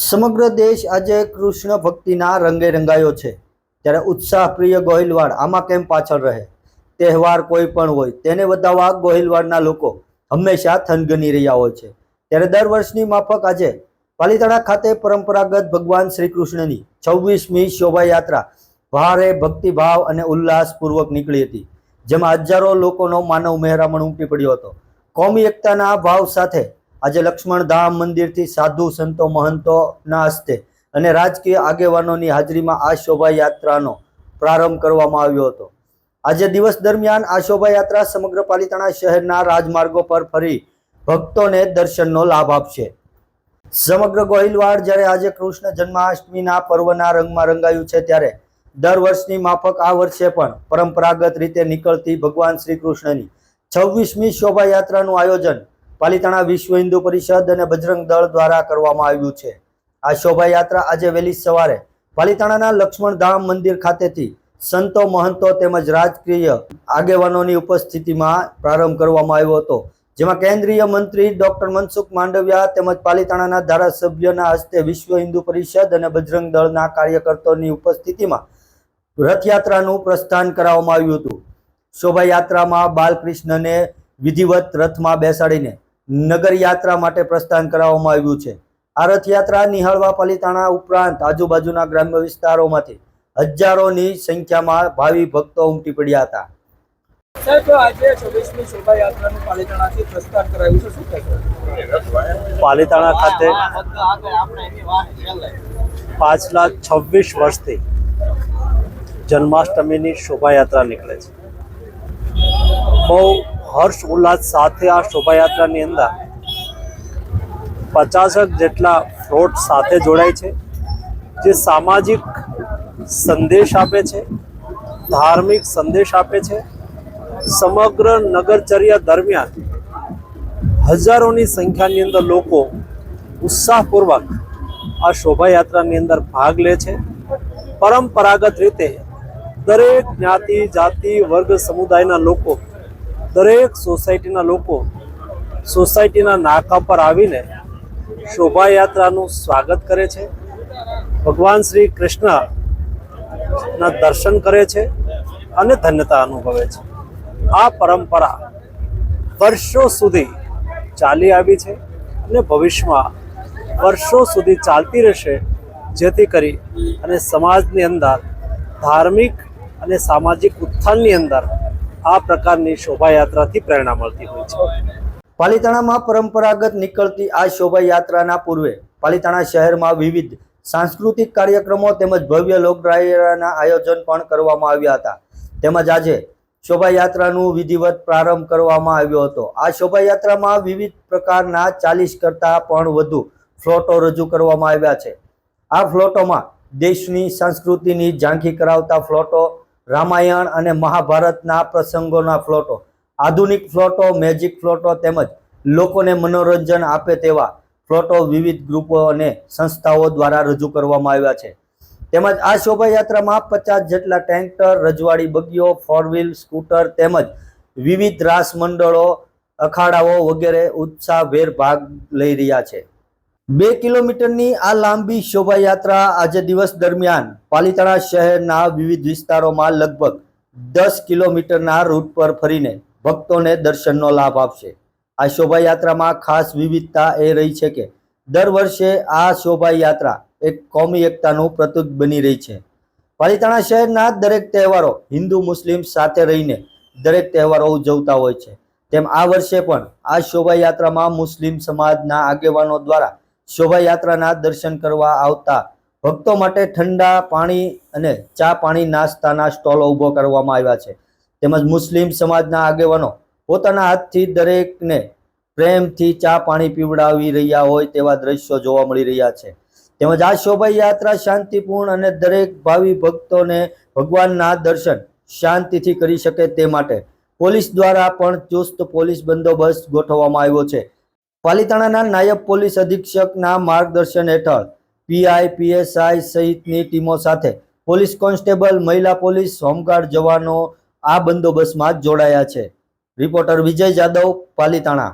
સમગ્ર દેશ આજે કૃષ્ણ ભક્તિના રંગે રંગાયો છે. ત્યારે ઉત્સાહપ્રિય ગોહિલવાડ આમાં કેમ પાછળ રહે? તહેવાર કોઈ પણ હોય, તેને વધાવવા ગોહિલવાડના લોકો હંમેશા થનગની રહ્યા હોય છે. ત્યારે દર વર્ષની માફક આજે પાલીતાણા ખાતે પરંપરાગત ભગવાન શ્રી કૃષ્ણની છવ્વીસમી શોભાયાત્રા ભારે ભક્તિભાવ અને ઉલ્લાસપૂર્વક નીકળી હતી, જેમાં હજારો લોકોનો માનવ મહેરામણ ઉમટી પડ્યો હતો. કોમી એકતાના ભાવ સાથે આજે લક્ષ્મણ ધામ મંદિરથી સાધુ સંતો મહંતોના હસ્તે અને રાજકીય આગેવાનોની હાજરીમાં આ શોભાયાત્રાનો પ્રારંભ કરવામાં આવ્યો હતો. આજે દિવસ દરમિયાન આ શોભાયાત્રા સમગ્ર પાલિતાણા શહેરના રાજમાર્ગો પર ફરી ભક્તોને દર્શનનો લાભ આપશે. સમગ્ર ગોહિલવાડ જ્યારે આજે કૃષ્ણ જન્માષ્ટમીના પર્વના રંગમાં રંગાયું છે ત્યારે દર વર્ષની માફક આ વર્ષે પણ પરંપરાગત રીતે નીકળતી ભગવાન શ્રી કૃષ્ણની છવ્વીસમી શોભાયાત્રાનું આયોજન પાલિતાણા વિશ્વ હિન્દુ પરિષદ અને બજરંગ દળ દ્વારા કરવામાં આવ્યું છે. આ શોભાયાત્રા આજે વહેલી સવારે પાલિતાણાના લક્ષ્મણ ધામ મંદિર ખાતેથી સંતો મહંતો તેમજ રાજકીય આગેવાનોની ઉપસ્થિતિમાં પ્રારંભ કરવામાં આવ્યો હતો. જેમાં કેન્દ્રીય મંત્રી ડોક્ટર મનસુખ માંડવિયા તેમજ પાલિતાણાના ધારાસભ્યના હસ્તે વિશ્વ હિન્દુ પરિષદ અને બજરંગ દળના કાર્યકર્તાઓની ઉપસ્થિતિમાં રથયાત્રાનું પ્રસ્થાન કરાવવામાં આવ્યું હતું. શોભાયાત્રામાં બાલકૃષ્ણને વિધિવત રથમાં બેસાડીને નગર યાત્રા માટે પ્રસ્થાન કરાવવામાં આવ્યું છે. આ રથયાત્રા નિહાળવા પાલિતાણા ઉપરાંત આજુબાજુના ગ્રામ્ય વિસ્તારોમાંથી હજારોની સંખ્યામાં ભાવિ ભક્તો ઉમટી પડ્યા હતા. પાલિતાણા ખાતે પાછલા છવ્વીસ વર્ષથી જન્માષ્ટમીની શોભાયાત્રા નીકળે છે. બહુ હર્ષ ઉલ્લાસ સાથે આ શોભાયાત્રાની અંદર પચાસક જેટલા ફ્લોટ સાથે જોડાય છે, જે સામાજિક સંદેશ આપે છે, ધાર્મિક સંદેશ આપે છે. સમગ્ર નગરચર્યા દરમિયાન હજારોની સંખ્યાની અંદર લોકો ઉત્સાહપૂર્વક આ શોભાયાત્રાની અંદર ભાગ લે છે. પરંપરાગત રીતે દરેક જ્ઞાતિ, જાતિ, વર્ગ, સમુદાયના લોકો દરેક સોસાયટીના લોકો સોસાયટીના નાકા પર આવીને શોભાયાત્રાનું સ્વાગત કરે છે. ભગવાન શ્રી કૃષ્ણના દર્શન કરે છે અને ધન્યતા અનુભવે છે. આ પરંપરા વર્ષો સુધી ચાલી આવી છે અને ભવિષ્યમાં વર્ષો સુધી ચાલતી રહેશે, જેથી કરી અને સમાજની અંદર ધાર્મિક અને સામાજિક ઉત્થાનની અંદર આ પ્રકારની શોભાયાત્રાથી પ્રેરણા મળતી હોય છે. પાલિતાણામાં પરંપરાગત નીકળતી આ શોભાયાત્રાના પૂર્વે પાલિતાણા શહેરમાં વિવિધ સાંસ્કૃતિક કાર્યક્રમો તેમજ ભવ્ય લોકડાયરાના આયોજન પણ કરવામાં આવ્યા હતા. તેમજ આજે શોભાયાત્રાનું વિધિવત પ્રારંભ કરવામાં આવ્યો હતો. આ શોભાયાત્રામાં વિવિધ પ્રકારના ચાલીસ કરતાં પણ વધુ ફ્લોટો રજૂ કરવામાં આવ્યા છે. આ ફ્લોટોમાં દેશની સંસ્કૃતિની ઝાંખી કરાવતા ફ્લોટો રામાયણ અને મહાભારતના પ્રસંગોના ફ્લોટો, આધુનિક ફ્લોટો મેજિક ફ્લોટો તેમજ લોકોને મનોરંજન આપે તેવા ફ્લોટો વિવિધ ગ્રુપો અને સંસ્થાઓ દ્વારા રજૂ કરવામાં આવ્યા છે. તેમજ આ શોભાયાત્રામાં પચાસ જેટલા ટેન્કર, રજવાડી બગીઓ ફોર વ્હીલ સ્કૂટર તેમજ વિવિધ રાસ મંડળો અખાડાઓ વગેરે ઉત્સાહભેર ભાગ લઈ રહ્યા છે. બે કિલોમીટરની આ લાંબી શોભાયાત્રા આજે દિવસ દરમિયાન પાલિતાણા શહેરના વિવિધ વિસ્તારોમાં લગભગ દસ કિલોમીટરના રૂટ પર ફરીને ભક્તોને દર્શનનો લાભ આપશે. આ શોભાયાત્રામાં ખાસ વિવિધતા એ રહી છે કે દર વર્ષે આ શોભાયાત્રા એક કોમી એકતાનું પ્રતીક બની રહી છે. પાલિતાણા શહેરના દરેક તહેવારો હિન્દુ મુસ્લિમ સાથે રહીને દરેક તહેવારો ઉજવતા હોય છે. તેમ આ વર્ષે પણ આ શોભાયાત્રામાં મુસ્લિમ સમાજના આગેવાનો દ્વારા શોભાયાત્રાના દર્શન કરવા આવતા ભક્તો માટે ઠંડા પાણી અને ચા પાણી નાસ્તાના સ્ટોલો ઊભો કરવામાં આવ્યા છે. તેમજ મુસ્લિમ સમાજના આગેવાનો પોતાના હાથથી દરેકને પ્રેમથી ચા પાણી પીવડાવી રહ્યા હોય તેવા દ્રશ્યો જોવા મળી રહ્યા છે. તેમજ આ શોભાયાત્રા શાંતિપૂર્ણ અને દરેક ભાવિ ભક્તોને ભગવાનના દર્શન શાંતિથી કરી શકે તે માટે પોલીસ દ્વારા પણ ચુસ્ત પોલીસ બંદોબસ્ત ગોઠવવામાં આવ્યો છે. પાલિતાણાના નાયબ પોલીસ અધિક્ષકના માર્ગદર્શન હેઠળ પીઆઈ, પીએસઆઈ સહિતની ટીમો સાથે પોલીસ કોન્સ્ટેબલ, મહિલા પોલીસ, હોમગાર્ડ જવાનો આ બંદોબસ્તમાં જોડાયા છે. રિપોર્ટર વિજય જાદવ, પાલિતાણા.